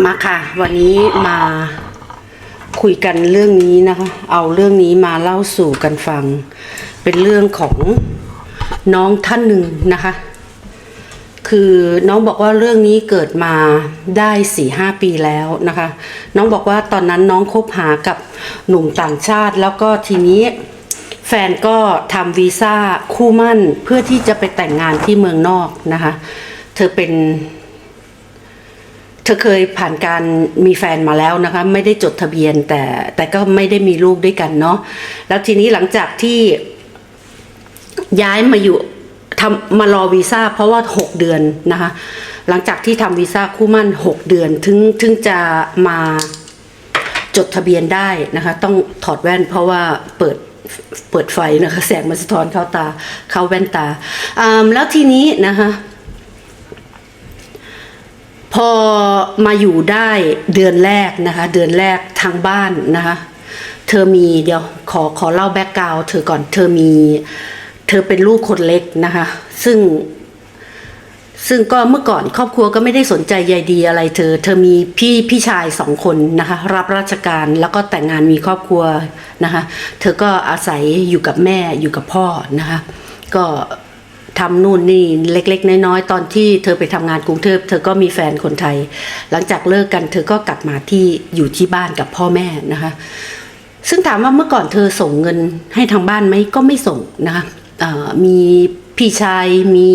มาค่ะ วันนี้มาคุยกันเรื่องนี้นะคะ เอาเรื่องนี้มาเล่าสู่กันฟัง เป็นเรื่องของน้องท่านหนึ่งนะคะ คือน้องบอกว่าเรื่องนี้เกิดมาได้สี่ห้าปีแล้วนะคะ น้องบอกว่าตอนนั้นน้องคบหากับหนุ่มต่างชาติ แล้วก็ทีนี้แฟนก็ทำวีซ่าคู่มั่นเพื่อที่จะไปแต่งงานที่เมืองนอกนะคะ เธอเป็น เธอเคยผ่านการมีแฟนมาแล้วนะคะ ไม่ได้จดทะเบียนแต่แต่ก็ไม่ได้มีลูกด้วยกันเนาะแล้วทีนี้หลังจากที่ย้ายมาอยู่ทำมารอวีซ่าเพราะว่าหกเดือนนะคะ หลังจากที่ทำวีซ่าคู่มั่นหกเดือนถึงถึงจะมาจดทะเบียนได้นะคะ ต้องถอดแว่นเพราะว่าเปิดเปิดไฟนะคะ แสงมันสะท้อนเข้าตาเข้าแว่นตาอ่าแล้วทีนี้นะคะ พอมาอยู่ได้เดือนแรกนะคะ เดือนแรกทางบ้านนะคะ เธอมีเดี๋ยวขอขอเล่าแบ็กกราวเธอก่อนเธอมีเธอเป็นลูกคนเล็กนะคะ ซึ่ง ซึ่งก็เมื่อก่อนครอบครัวก็ไม่ได้สนใจใยดีอะไร เธอ เธอมีพี่พี่ชายสองคนนะคะ รับราชการแล้วก็แต่งงานมีครอบครัวนะคะ เธอก็อาศัยอยู่กับแม่อยู่กับพ่อนะคะ ก็ ทำนู่นนี่เล็ก ๆ น้อยๆตอนที่เธอไปทำงานกรุงเทพเธอก็มีแฟนคนไทย หลังจากเลิกกันเธอก็กลับมาที่อยู่ที่บ้านกับพ่อแม่นะคะ ซึ่งถามว่าเมื่อก่อนเธอส่งเงินให้ทางบ้านไหมก็ไม่ส่งนะคะมีพี่ชายมี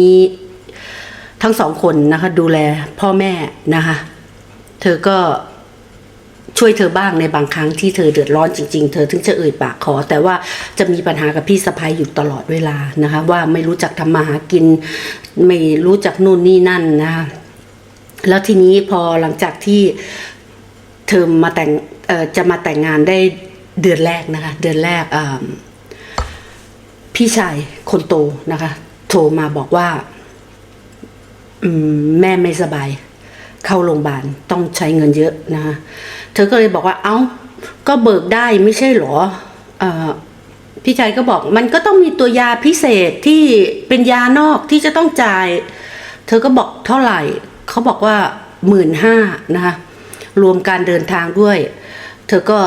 ทั้งสองคนนะคะดูแลพ่อแม่นะคะ เธอก็ ช่วยเธอบ้างในบางครั้งที่เธอเดือดร้อนจริงๆ เธอถึงจะเอ่ยปากขอ แต่ว่าจะมีปัญหากับพี่สะพ้ยอยู่ตลอดเวลานะคะว่าไม่รู้จักทำมาหากิน ไม่รู้จักนู่นนี่นั่นนะคะแล้วทีนี้พอหลังจากที่เธอมาแต่งจะมาแต่งงานได้เดือนแรกนะคะเดือนแรกพี่ชายคนโตนะคะ โทรมาบอกว่าแม่ไม่สบาย เข้าโรงพยาบาลต้องใช้เงินเยอะนะคะ ธอก็เลยบอกว่า เอ้า ก็เบิกได้ไม่ใช่หรออพี่ชายก็บอกมันก็ต้องมีตัวยาพิเศษที่เป็นยานอกที่จะต้องจ่าย เธอก็บอกเท่าไหร่ เขาบอกว่าหมื่นห้านะคะ รวมการเดินทางด้วย เธอก็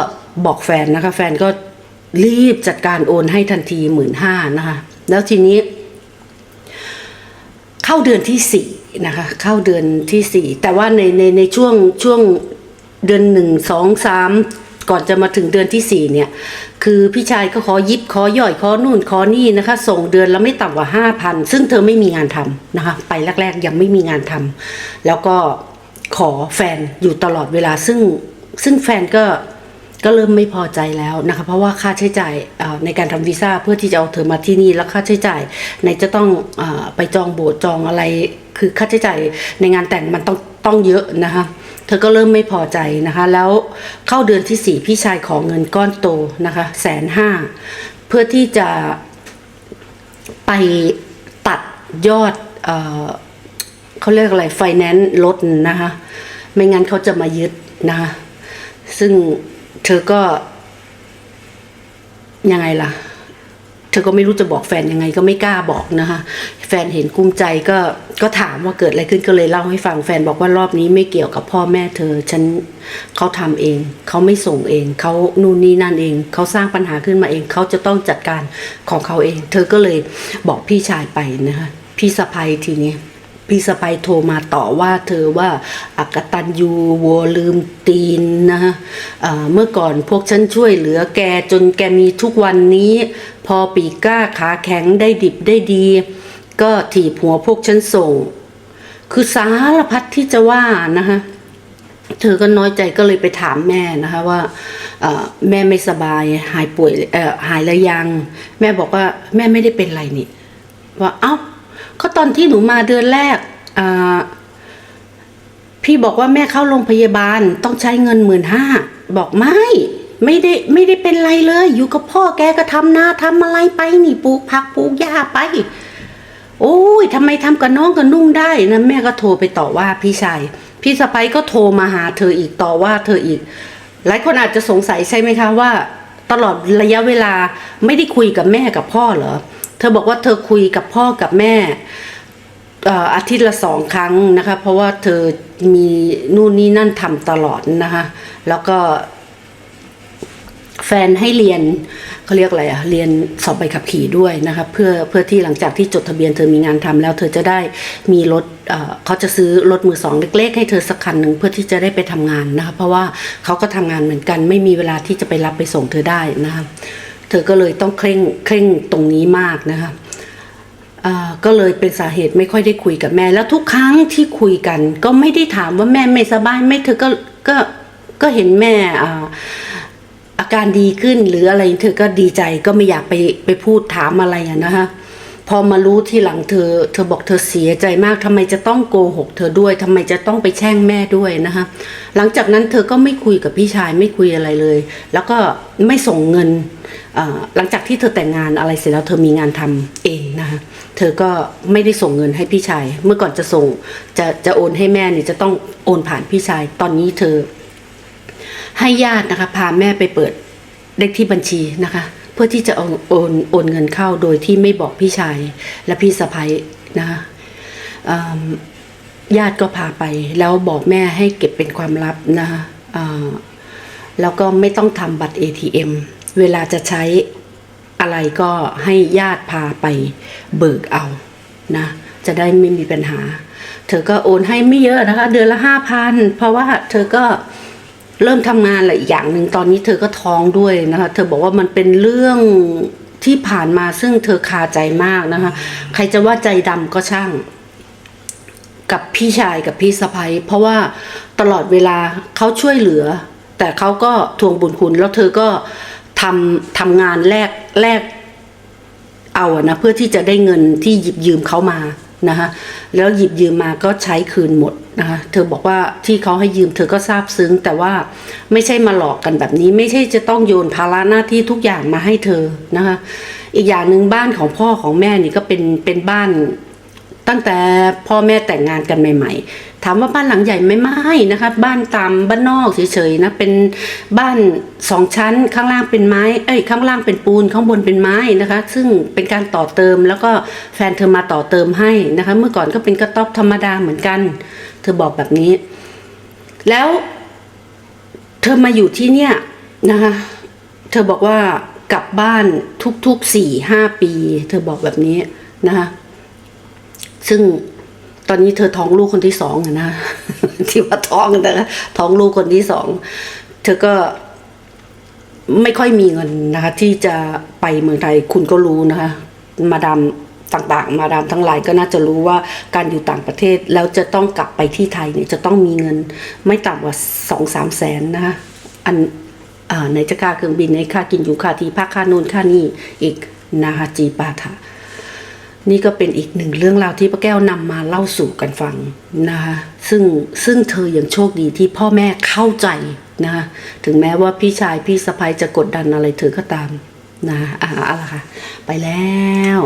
บอกแฟนนะคะ แฟนก็รีบจัดการโอนให้ทันทีหมื่นห้านะคะ แล้วทีนี้ เข้าเดือนที่สี่นะคะ เข้าเดือนที่สี่แต่ว่าในในในช่วงช่วง เดือนหนึ่งสองสามก่อนจะมาถึงเดือนที่สี่เนี่ย คือพี่ชายก็ขอยิบขอย่อยขอนู่นขอนี่นะคะ ส่งเดือนละไม่ต่ำกว่าห้าพันซึ่งเธอไม่มีงานทำนะคะ ไปแรก ๆ ยังไม่มีงานทำแล้วก็ขอแฟนอยู่ตลอดเวลาซึ่งซึ่งแฟนก็ก็เริ่มไม่พอใจแล้วนะคะ เพราะว่าค่าใช้จ่ายในการทำวีซ่าเพื่อที่จะเอาเธอมาที่นี่แล้วค่าใช้จ่ายในจะต้องอไปจองโบสถ์จองอะไร คือค่าใช้จ่ายในงานแต่งมันต้องต้องเยอะนะคะ ธอก็เริ่มไม่พอใจนะคะ แล้วเข้าเดือนที่สี่พี่ชายขอเงินก้อนโตนะคะแสนห้าเพื่อที่จะไปตัดยอดเออเขาเรียกอะไรไฟแนนซ์ลดนะคะ ไม่งั้นเขาจะมายึดนะคะซึ่งเธอก็ยังไงล่ะ เธอก็ไม่รู้จะบอกแฟนยังไงก็ไม่กล้าบอกนะคะ แฟนเห็นกุ้มใจก็ก็ถามว่าเกิดอะไรขึ้นก็เลยเล่าให้ฟังแฟนบอกว่ารอบนี้ไม่เกี่ยวกับพ่อแม่เธอ ฉันเขาทำเอง เขาไม่ส่งเองเขานู่นนี่นั่นเอง เขาสร้างปัญหาขึ้นมาเอง เขาจะต้องจัดการของเขาเอง เธอก็เลยบอกพี่ชายไปนะคะพี่สะพ้ยทีนี้ พี่สะพ้ยโทรมาต่อว่าเธอว่าอักตันยูวัวลืมตีนนะฮะเมื่อก่อนพวกฉันช่วยเหลือแกจนแกมีทุกวันนี้ พอปีก้าขาแข็งได้ดิบได้ดี ก็ถีบหัวพวกฉันส่ง คือสารพัดที่จะว่านะคะเธอก็น้อยใจก็เลยไปถามแม่นะคะว่าแม่ไม่สบายหายป่วยหายแล้วยัง แม่บอกว่าแม่ไม่ได้เป็นไรนี่ว่าเอ้า ก็ตอนที่หนูมาเดือนแรกพี่บอกว่าแม่เข้าโรงพยาบาลต้องใช้เงินหมื่นห้าบอกไม่ ไม่ได้ไม่ได้เป็นไรเลย อยู่กับพ่อแกก็ทำนาทำอะไรไปนี่ปลูกผักปลูกหญ้าไป โอ้ยทำไมทำกับน้องกับนุ่งได้นะแม่ก็โทรไปต่อว่าพี่ชายพี่สะพ้ยก็โทรมาหาเธออีกต่อว่าเธออีก หลายคนอาจจะสงสัยใช่ไหมคะว่า ตลอดระยะเวลาไม่ได้คุยกับแม่กับพ่อเหรอ เธอบอกว่าเธอคุยกับพ่อกับแม่อาทิตย์ละสองครั้งนะคะ เพราะว่าเธอมีนู่นนี่นั่นทำตลอดนะคะ แล้วก็ แฟนให้เรียนเขาเรียกอะไรอะเรียนสอบใบขับขี่ด้วยนะคะเพื่อเพื่อที่หลังจากที่จดทะเบียนเธอมีงานทำแล้ว เธอจะได้มีรถเอ่อเขาจะซื้อรถมือสองเล็กๆ ให้เธอสักคันหนึ่งเพื่อที่จะได้ไปทำงานนะคะ เพราะว่าเขาก็ทำงานเหมือนกัน ไม่มีเวลาที่จะไปรับไปส่งเธอได้นะคะ เธอก็เลยต้องเคร่งเคร่งตรงนี้มากนะคะอ่าก็เลยเป็นสาเหตุไม่ค่อยได้คุยกับแม่ แล้วทุกครั้งที่คุยกัน ก็ไม่ได้ถามว่าแม่ไม่สบายไหม่เธอก็ก็ก็เห็นแม่อ่าอาการดีขึ้นหรืออะไรเธอก็ดีใจก็ไม่อยากไปไปพูดถามอะไรนะคะ พอมารู้ทีหลังเธอ เธอบอกเธอเสียใจมากทำไมจะต้องโกหก เธอด้วยทำไมจะต้องไปแช่งแม่ด้วยนะคะหลังจากนั้นเธอก็ไม่คุยกับพี่ชายไม่คุยอะไรเลย แล้วก็ไม่ส่งเงินหลังจากที่เธอแต่งงานอะไรเสร็จแล้วเธอมีงานทำเองนะคะเธอก็ไม่ได้ส่งเงินให้พี่ชาย เมื่อก่อนจะส่งจะจะโอนให้แม่เนี่ยจะต้องโอนผ่านพี่ชาย ตอนนี้เธอ ให้ญาตินะคะ พาแม่ไปเปิดเลขที่บัญชีนะคะ พื่อที่จะเอาโอนโอนเงินเข้าโดยที่ไม่บอกพี่ชายและพี่สะพ้ยนะคะญาติก็พาไป แล้วบอกแม่ให้เก็บเป็นความลับนะคะแล้วก็ไม่ต้องทำบัตร ATM เวลาจะใช้อะไรก็ให้ญาติพาไปเบิกเอานะจะได้ไม่มีปัญหา เธอก็โอนให้ไม่เยอะนะคะ เดือนละห้าพันเพราะว่าเธอก็ เริ่มทำงานแหละอีกอย่างหนึ่งตอนนี้เธอก็ท้องด้วยนะคะ เธอบอกว่ามันเป็นเรื่องที่ผ่านมาซึ่งเธอคาใจมากนะคะ ใครจะว่าใจดำก็ช่าง กับพี่ชายกับพี่สะพ้ยเพราะว่าตลอดเวลาเขาช่วยเหลือ แต่เขาก็ทวงบุญคุณแล้วเธอก็ทำทำงานแลกแลกเอาอะนะเพื่อที่จะได้เงินที่หยิบยืมเขามา นะคะแล้วหยิบยืมมาก็ใช้คืนหมดนะคะเธอบอกว่าที่เขาให้ยืมเธอก็ทราบซึ้ง แต่ว่าไม่ใช่มาหลอกกันแบบนี้ ไม่ใช่จะต้องโยนภาระหน้าที่ทุกอย่างมาให้เธอนะคะอีกอย่างหนึ่งบ้านของพ่อของแม่นี่ก็เป็นเป็นบ้าน ตั้งแต่พ่อแม่แต่งงานกันใหม่ ๆ ถามว่าบ้านหลังใหญ่ไม่ไม่นะคะ บ้านตามบ้านนอกเฉยๆนะเป็นบ้านสองชั้นข้างล่างเป็นไม้เอ้ยข้างล่างเป็นปูนข้างบนเป็นไม้นะคะ ซึ่งเป็นการต่อเติมแล้วก็แฟนเธอมาต่อเติมให้นะคะ เมื่อก่อนก็เป็นกระต๊อบธรรมดาเหมือนกัน เธอบอกแบบนี้ แล้วเธอมาอยู่ที่เนี่ยนะคะ เธอบอกว่ากลับบ้านทุกๆสี่ห้าปี เธอบอกแบบนี้นะคะ ซึ่งตอนนี้เธอท้องลูกคนที่สองนะที่ว่าท้องแต่ะท้องลูกคนที่สองเธอก็ไม่ค่อยมีเงินนะคะ ที่จะไปเมืองไทยคุณก็รู้นะคะ มาดามต่างๆ มาดามทั้งหลายก็น่าจะรู้ว่าการอยู่ต่างประเทศแล้วจะต้องกลับไปที่ไทยเนี่ยจะต้องมีเงินไม่ต่ำกว่าสองสามแสนนะคะอันอในจะค่าเครื่องบินในค่ากินอยู่ค่าที่พักค่านู่นค่านี่อีกนะคะจีปาถะ นี่ก็เป็นอีกหนึ่งเรื่องราวที่ป้าแก้วนำมาเล่าสู่กันฟังนะคะซึ่งซึ่งเธอยังโชคดีที่พ่อแม่เข้าใจนะคะถึงแม้ว่าพี่ชายพี่สะพ้ยจะกดดันอะไรเธอก็ตามนะอ่าอะละค่ะ ไปแล้ว